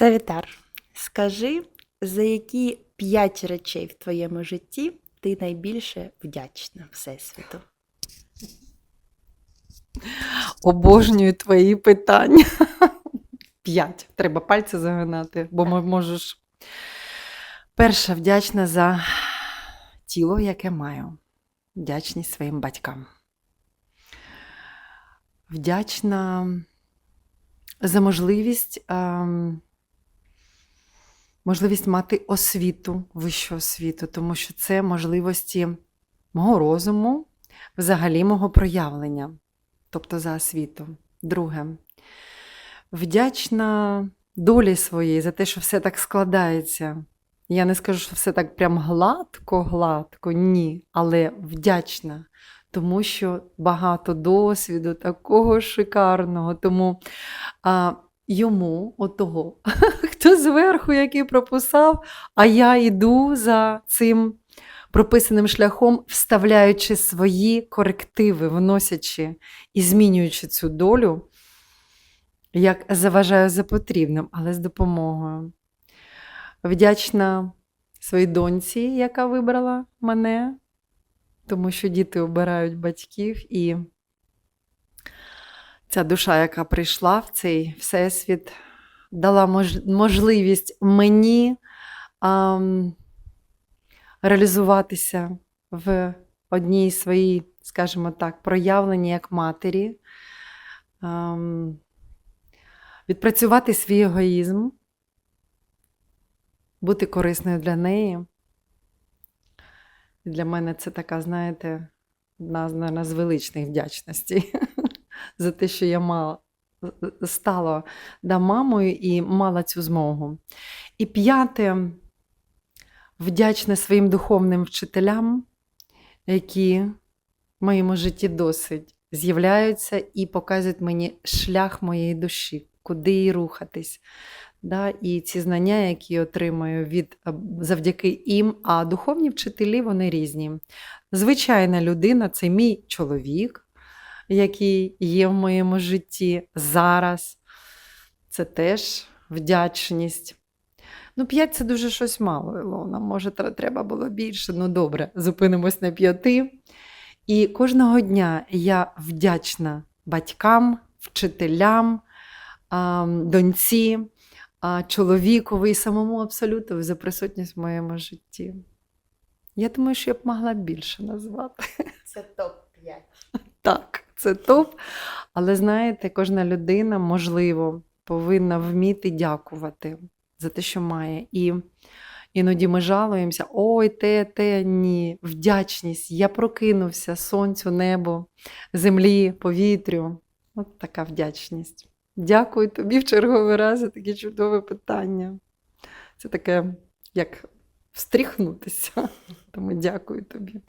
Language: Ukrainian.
Савітар, скажи, за які п'ять речей в твоєму житті ти найбільше вдячна Всесвіту? Обожнюю твої питання. П'ять. Треба пальці загинати, бо мо- можеш. Перша вдячна за тіло, яке маю. Вдячність своїм батькам. Вдячна за можливість, ем, можливість мати освіту, вищу освіту, тому що це можливості мого розуму, взагалі мого проявлення тобто за освіту. Друге, вдячна долі своїй за те, що все так складається. Я не скажу, що все так прям гладко, гладко, ні, але вдячна, тому що багато досвіду, такого шикарного. Тому а, йому, отого, хто зверху, який прописав, а я йду за цим прописаним шляхом, вставляючи свої корективи, вносячи і змінюючи цю долю, як заважаю за потрібним, але з допомогою. Вдячна своїй доньці, яка вибрала мене, тому що діти обирають батьків, і ця душа, яка прийшла в цей всесвіт, дала мож- можливість мені. ам, реалізуватися в одній своїй, скажімо так, проявленні як матері, ем, відпрацювати свій егоїзм, бути корисною для неї. Для мене це така, знаєте, одна з величних вдячностей за те, що я мала, стала да, мамою і мала цю змогу. І п'яте вдячна своїм духовним вчителям, які в моєму житті досить з'являються і показують мені шлях моєї душі, куди їй рухатись. Да? І ці знання, які я отримую від, завдяки їм, а духовні вчителі вони різні. Звичайна людина це мій чоловік, який є в моєму житті зараз. Це теж вдячність. Ну, п'ять це дуже щось мало, Ілона. Може, треба було більше. Ну, добре, зупинимось на п'яти. І кожного дня я вдячна батькам, вчителям, доньці, чоловікові і самому абсолюту за присутність в моєму житті. Я думаю, що я б могла більше назвати. Це топ-5. Так, це топ. Але знаєте, кожна людина, можливо, повинна вміти дякувати за те, що має. І іноді ми жалуємося: ой, те, те, ні. Вдячність. Я прокинувся сонцю, небу, землі, повітрю. От така вдячність. Дякую тобі в черговий раз за таке чудове питання. Це таке, як встріхнутися. Тому дякую тобі.